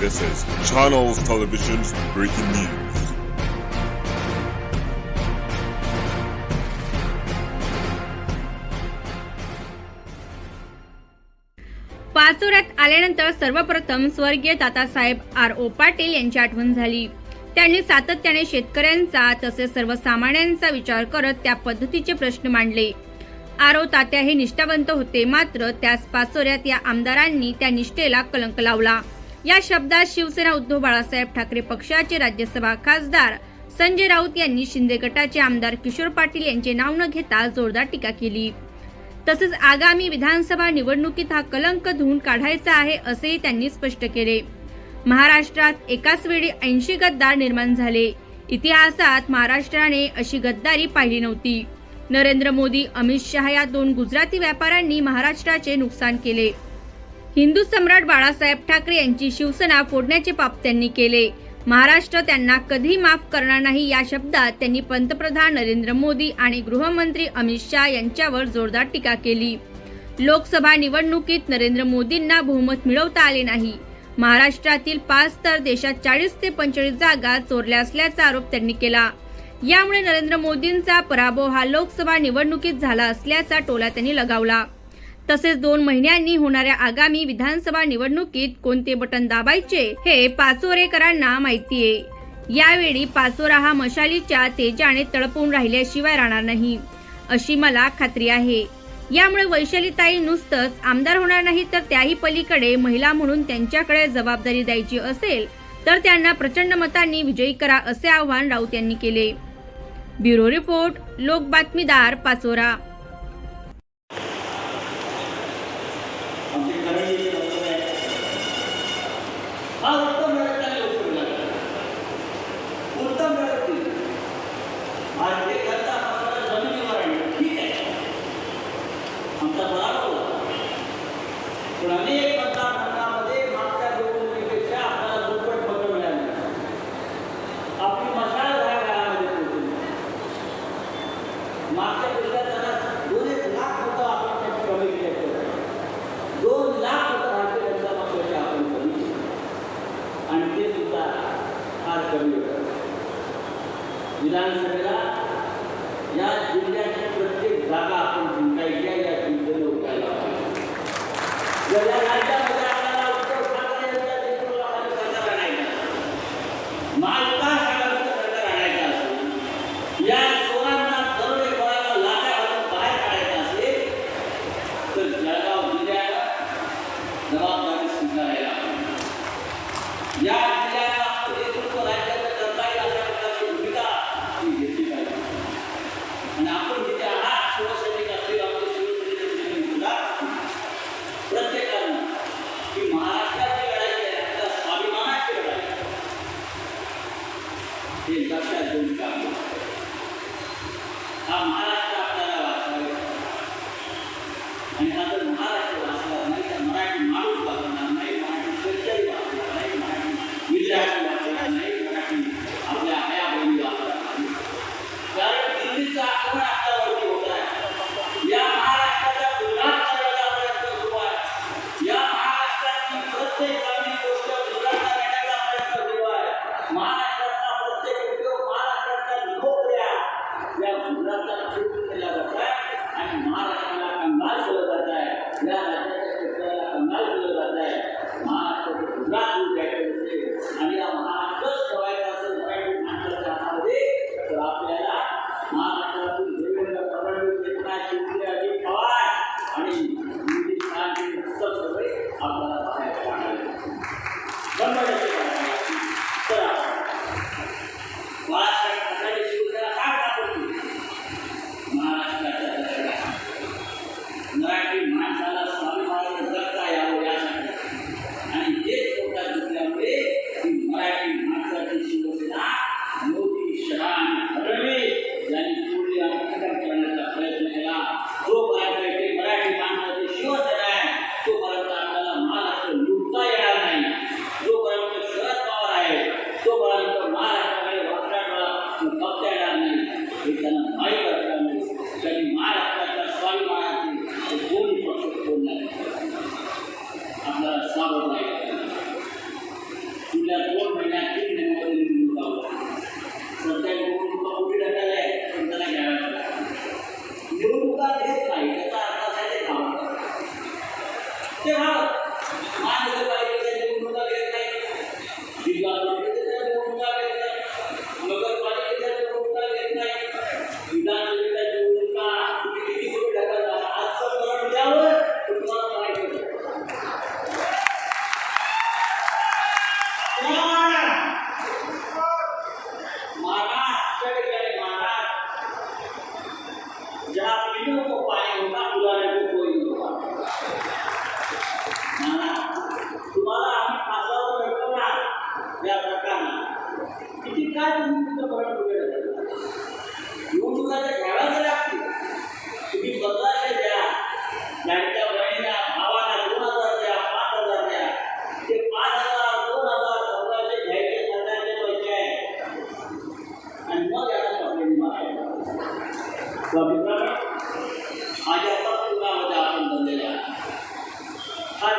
This is Channels Television's breaking news. पाचोऱ्यात आल्यानंतर सर्वप्रथम स्वर्गीय दादासाहेब आर ओ पाटील यांची आठवण झाली. त्यांनी सातत्याने शेतकऱ्यांचा तसेच सर्वसामान्यांचा विचार करत त्या पद्धतीचे प्रश्न मांडले. आरो तात्या हे निष्ठावंत होते मात्र त्याच पाचोऱ्यात या आमदारांनी त्या निष्ठेला कलंक लावला. या शब्दात शिवसेना उद्धव बाळासाहेब ठाकरे पक्षाचे राज्यसभा खासदार संजय राऊत यांनी शिंदे गटाचे आमदार किशोर पाटील यांचे नाव न घेता जोरदार टीका केली. तसेच आगामी विधानसभा निवडणुकीत हा कलंक धुवून काढायचा आहे असेही त्यांनी स्पष्ट केले. महाराष्ट्रात एकाच वेळी ऐंशी गद्दार निर्माण झाले. इतिहासात महाराष्ट्राने अशी गद्दारी पाहिली नव्हती. नरेंद्र मोदी अमित शहा या दोन गुजराती व्यापाऱ्यांनी महाराष्ट्राचे नुकसान केले. हिंदू सम्राट बाळासाहेब ठाकरे यांची शिवसेना फोडण्याचे पाप त्यांनी केले. महाराष्ट्र त्यांना कधी माफ करणार नाही या शब्दात त्यांनी पंतप्रधान नरेंद्र मोदी आणि गृहमंत्री अमित शहा यांच्यावर जोरदार टीका केली. लोकसभा निवडणुकीत नरेंद्र मोदींना बहुमत मिळवता आले नाही. महाराष्ट्रातील पाच तर देशात चाळीस ते पंचेचाळीस जागा चोरल्या असल्याचा आरोप त्यांनी केला. यामुळे नरेंद्र मोदींचा पराभव हा लोकसभा निवडणुकीत झाला असल्याचा टोला त्यांनी लगावला. तसेच दोन महिन्यांनी होणाऱ्या आगामी विधानसभा निवडणुकीत कोणते बटन दाबायचे हे पाचोरेकरांना माहितीये. यावेळी पाचोरा हा मशालीच्या तेजाने तळपून राहिल्याशिवाय राहणार नाही अशी मला खात्री आहे. यामुळे वैशालीताई नुसतंच आमदार होणार नाही तर त्याही पलीकडे महिला म्हणून त्यांच्याकडे जबाबदारी द्यायची असेल तर त्यांना प्रचंड मतांनी विजयी करा असे आवाहन राऊत यांनी केले. ब्युरो रिपोर्ट लोक बातमीदार पाचोरा. हा उत्तम प्रयत्नाने उपयोग लागला उत्तम प्रयत्न भारतीय जनता पक्षाला जमिनीवर आणलं ठीक आहे. आमचा पराभव झाला. पण अनेक मतदारसंघामध्ये मागच्या निवडणुकीपेक्षा आपल्याला दुप्पट मतं मिळाली. आपली मशाल ह्या काळामध्ये पोहोचली मागच्या जरा दोन एक लाख मतं आपण कमी केली दोन लाख मतं भारतीय जनता पक्षाचे आपण कमी केली. आणि ते सुद्धा फार कमी होतं विधानसभेला या जिल्ह्याची प्रत्येक जागा आपण जिंकायची या जिंकून उठायला पाहिजे. जर या राज्यामध्ये आपल्याला उद्धव ठाकरे यांच्या नेतृत्वाखाली सरकार आणायचं असेल, महाविकास आघाडीचं सरकार आणायचं असेल, या चोरांना दरोडेखोरांना लाथा घालून बाहेर काढायचं असेल तर जळगाव जिल्ह्याला जबाबदारी स्वीकारायला हवी. या जिल्ह्याला आपलं नेतृत्व राज्याचं करता येईल अशा प्रकारची भूमिका ती घेतली पाहिजे आणि आपण जिथे आहात शिवसैनिक असतील आपले शिवसैनिक सुद्धा प्रत्येकानं ही महाराष्ट्राची लढाई आहे आपल्या स्वाभिमानाची लढाई आहे. हे लक्षात घेऊन काम करा. हा महाराष्ट्र आपल्याला वाचवायचा आहे. आणि हा जर महाराष्ट्र वाचला नाही तर मराठी माणूस वाचणार नाही मराठी शेतकरी वाचणार नाही मराठी विद्यार्थी वाचणार नाही मराठी आपल्या आया बहिणी वाचणार नाही कारण दिल्लीचा आक्रमण आपल्यावरती होत आहे या महाराष्ट्राच्या गुजरात करण्याचा प्रयत्न सुरू आहे या महाराष्ट्राची प्रत्येक चांगली गोष्ट गुजरातला नेण्याचा प्रयत्न सुरू आहे ते भाव ती काय तुम्ही तुमचं बघा निवडणुकाच्या घ्यावा जर लागतील तुम्ही बदलाशे द्या. त्यांच्या बहिणीला भावाला दोन हजार द्या पाच हजार द्या. ते पाच हजार दोन हजार चौदाशे घ्यायचे सरकारचे पैसे आहे आणि मग याला कंप्लेंट मारायला मित्रांनो माझ्या पण आपण झालेल्या. फार